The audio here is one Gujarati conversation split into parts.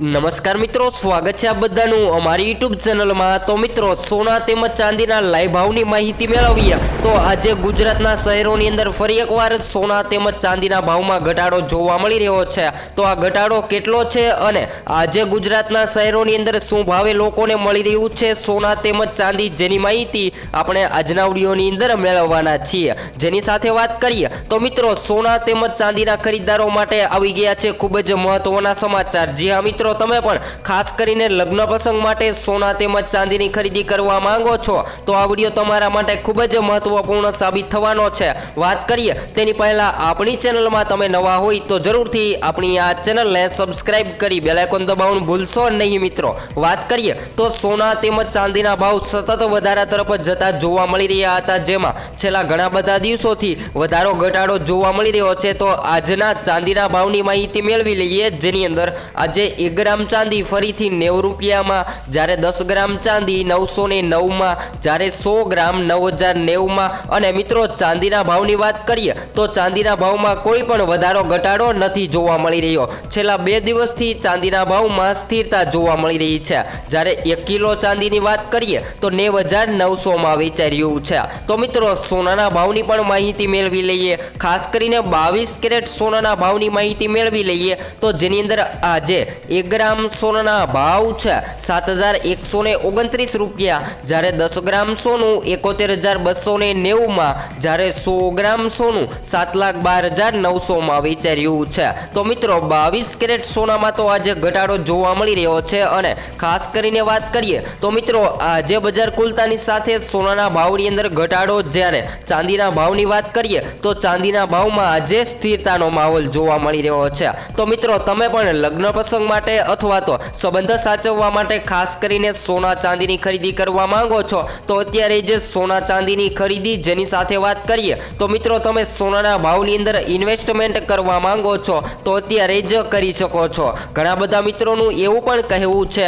નમસ્કાર મિત્રો, સ્વાગત છે આ બધાનું અમારી યુટ્યુબ ચેનલમાં તો મિત્રો, સોના તેમજ ચાંદીના લાઈ ભાવની માહિતી મેળવીએ. તો આજે ગુજરાતના શહેરોની અંદર ફરી એકવાર સોના તેમજ ચાંદીના ભાવમાં ઘટાડો જોવા મળી રહ્યો છે. તો આ ઘટાડો કેટલો છે અને આજે ગુજરાતના શહેરોની અંદર શું ભાવે લોકોને મળી રહ્યું છે સોના તેમજ ચાંદી જેની માહિતી આપણે આજના વિડીયોની અંદર મેળવવાના છીએ. જેની સાથે વાત કરીએ, તો મિત્રો, સોના તેમજ ચાંદીના ખરીદદારો માટે આવી ગયા છે ખૂબ જ મહત્વના સમાચાર. જી હા, મિત્રો તમે પણ ખાસ કરીને લગ્ન પ્રસંગ માટે સોના તેમજ ચાંદીની ખરીદી કરવા માંગો છો, તો આ વીડિયો તમારા માટે ખૂબ જ મહત્વપૂર્ણ સાબિત થવાનો છે. વાત કરીએ તેની પહેલા આપણી ચેનલમાં તમે નવા હોય તો જરૂરથી આપણી આ ચેનલને સબસ્ક્રાઇબ કરી બેલાઇકોન દબાવવાનું ભૂલશો નહીં મિત્રો. વાત કરીએ તો સોના તેમજ ચાંદીના ભાવ સતત વધારા તરફ જતા જોવા મળી રહ્યા હતા, જેમાં છેલ્લા ઘણા બધા દિવસોથી વધારો ઘટાડો જોવા મળી રહ્યો છે, તો આજના ચાંદીના ભાવની માહિતી મેળવી લઈએ, જેની અંદર આજે એક ગ્રામ ચાંદી ફરીથી નેવું રૂપિયામાં, જ્યારે દસ ગ્રામ ચાંદી નવસો ને નવમાં, જ્યારે સો ગ્રામ નવ હજાર નેવુંમાં. અને મિત્રો, ચાંદીના ભાવની વાત કરીએ, તો ચાંદીના ભાવમાં કોઈ પણ વધારો, ઘટાડો નથી જોવા મળી રહ્યો. છેલ્લા બે દિવસથી ચાંદીના ભાવમાં સ્થિરતા જોવા મળી રહી છે. જ્યારે એક કિલો ચાંદીની વાત કરીએ, તો નેવ હજાર નવસોમાં વેચાઈ રહ્યું છે. તો મિત્રો, સોનાના ભાવની પણ માહિતી મેળવી લઈએ. ખાસ કરીને બાવીસ કેરેટ સોનાના ભાવની માહિતી મેળવી લઈએ. તો જેની અંદર આજે એક ગ્રામ સોનાના ભાવ છે. સાત હજાર એકસો ને ઓગણત્રીસ રૂપિયા. જ્યારે દસ ગ્રામ સોનું એકોતેર હજાર બસો ને નેવુંમાં, જ્યારે સો ગ્રામ સોનું સાત લાખ બાર હજાર નવસોમાં વિચાર્યું છે. તો મિત્રો, બાવીસ કેરેટ સોનામાં તો આજે ઘટાડો જોવા મળી રહ્યો છે અને ખાસ કરીને વાત કરીએ, તો મિત્રો, આજે બજાર ખુલતાની સાથે સોનાના ભાવની અંદર ઘટાડો, જ્યારે ચાંદીના ભાવની વાત કરીએ, તો ચાંદીના ભાવમાં આજે સ્થિરતાનો માહોલ જોવા મળી રહ્યો છે. તો મિત્રો, તમે પણ લગ્ન પ્રસંગ માટે અથવા તો સંબંધ સાચવવા માટે ખાસ કરીને સોના ચાંદીની ખરીદી કરવા માંગો છો, તો અત્યારે જે સોના ચાંદીની ખરીદી જેની સાથે વાત કરીએ, તો મિત્રો તમે સોનાના ભાવની અંદર ઇન્વેસ્ટમેન્ટ કરવા માંગો છો, તો અત્યારે જ કરી શકો છો. ઘણા બધા મિત્રોનું એવું પણ કહેવું છે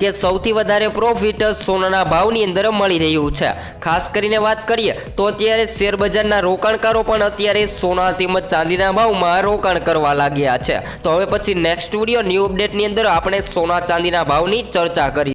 કે સૌથી વધારે પ્રોફિટ સોનાના ભાવની અંદર મળી રહ્યું છે. ખાસ કરીને વાત કરીએ તો અત્યારે શેરબજારના રોકાણકારો પણ અત્યારે સોના તેમજ ચાંદીના ભાવમાં રોકાણ કરવા લાગ્યા છે. તો હવે પછી નેક્સ્ટ વીડિયો ન્યૂ અપડેટની અંદર આપણે સોના ચાંદીના ભાવની ચર્ચા કરી